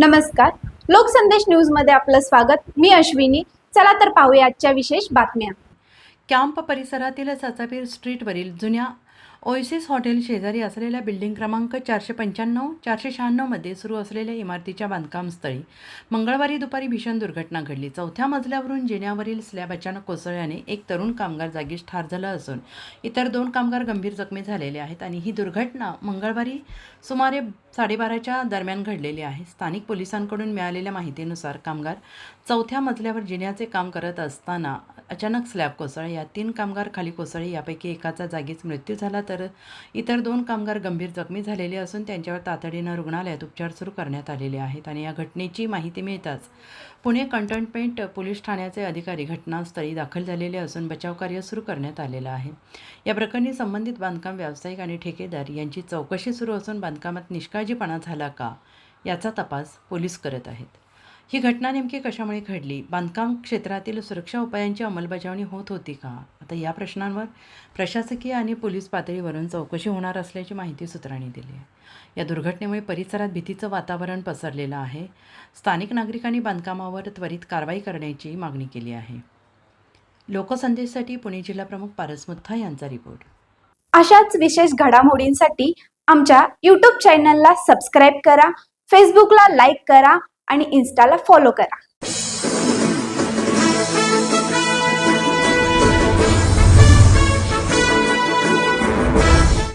नमस्कार. लोकसंदेश न्यूजमध्ये आपलं स्वागत. मी अश्विनी. चला तर पाहूया आजच्या विशेष बातम्या. कॅम्प परिसरातील सचापीर स्ट्रीटवरील जुन्या ओएसिस हॉटेल शेजारी असलेल्या बिल्डिंग क्रमांक चारशे पंच्याण्णव चारशे शहाण्णवमध्ये सुरू असलेल्या इमारतीच्या बांधकामस्थळी मंगळवारी दुपारी भीषण दुर्घटना घडली. चौथ्या मजल्यावरून जिन्यावरील स्लॅब अचानक कोसळल्याने एक तरुण कामगार जागीच ठार झाला असून इतर दोन कामगार गंभीर जखमी झालेले आहेत आणि ही दुर्घटना मंगळवारी सुमारे साडेबाराच्या दरम्यान घडलेली आहे. स्थानिक पोलिसांकडून मिळालेल्या माहितीनुसार कामगार चौथ्या मजल्यावर जिन्याचे काम करत असताना अचानक स्लॅब कोसळले. या तीन कामगार खाली कोसळले. यापैकी एकाचा जागीच मृत्यू झाला. तर इतर दोन कामगार गंभीर जखमी झालेले असून त्यांच्यावर तातडीनं रुग्णालयात उपचार सुरू करण्यात आलेले आहेत आणि या घटनेची माहिती मिळताच पुणे कंटोनमेंट पोलीस ठाण्याचे अधिकारी घटनास्थळी दाखल झालेले असून बचावकार्य सुरू करण्यात आलेलं आहे. या प्रकरणी संबंधित बांधकाम व्यावसायिक आणि ठेकेदार यांची चौकशी सुरू असून बांधकामात निष्काळजीपणा झाला का याचा तपास पोलीस करत आहेत. ही घटना नेमकी कशामुळे घडली? बांधकाम क्षेत्रातील सुरक्षा उपायांची अंमलबजावणी होत होती का? तर या प्रश्नांवर प्रशासकीय आणि पोलीस पातळीवरून चौकशी होणार असल्याची माहिती सूत्रांनी दिली आहे. या दुर्घटनेमुळे परिसरात भीतीचं वातावरण पसरलेलं आहे. स्थानिक नागरिकांनी बांधकामावर त्वरित कारवाई करण्याची मागणी केली आहे. लोकसंदेशसाठी पुणे जिल्हा प्रमुख पारस मुथा यांचा रिपोर्ट. अशाच विशेष घडामोडींसाठी आमच्या यूट्यूब चॅनलला सबस्क्राईब करा फेसबुकला लाईक करा आणि इन्स्टाला फॉलो करा.